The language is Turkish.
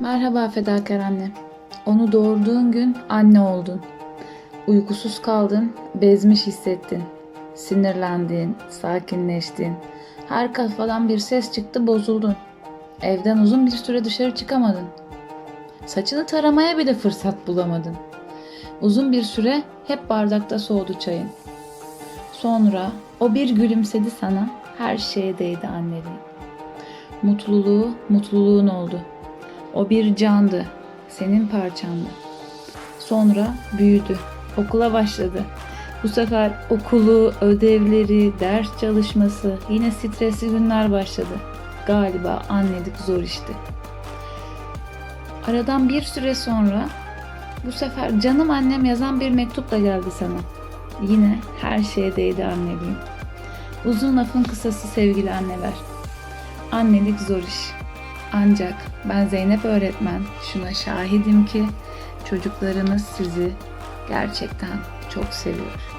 Merhaba fedakar anne. Onu doğurduğun gün anne oldun. Uykusuz kaldın, bezmiş hissettin. Sinirlendin, sakinleştin. Her kafadan bir ses çıktı, bozuldun. Evden uzun bir süre dışarı çıkamadın. Saçını taramaya bile fırsat bulamadın. Uzun bir süre hep bardakta soğudu çayın. Sonra o bir gülümsedi sana, her şeye değdi anneliğin. Mutluluğu mutluluğun oldu. O bir candı, senin parçandı. Sonra büyüdü, okula başladı. Bu sefer okulu, ödevleri, ders çalışması, yine stresli günler başladı. Galiba annelik zor işti. Aradan bir süre sonra bu sefer canım annem yazan bir mektupla geldi sana. Yine her şeye değdi anneliğin. Uzun lafın kısası sevgili anneler. Annelik zor iş. Ancak ben Zeynep öğretmen şuna şahidim ki çocuklarınız sizi gerçekten çok seviyor.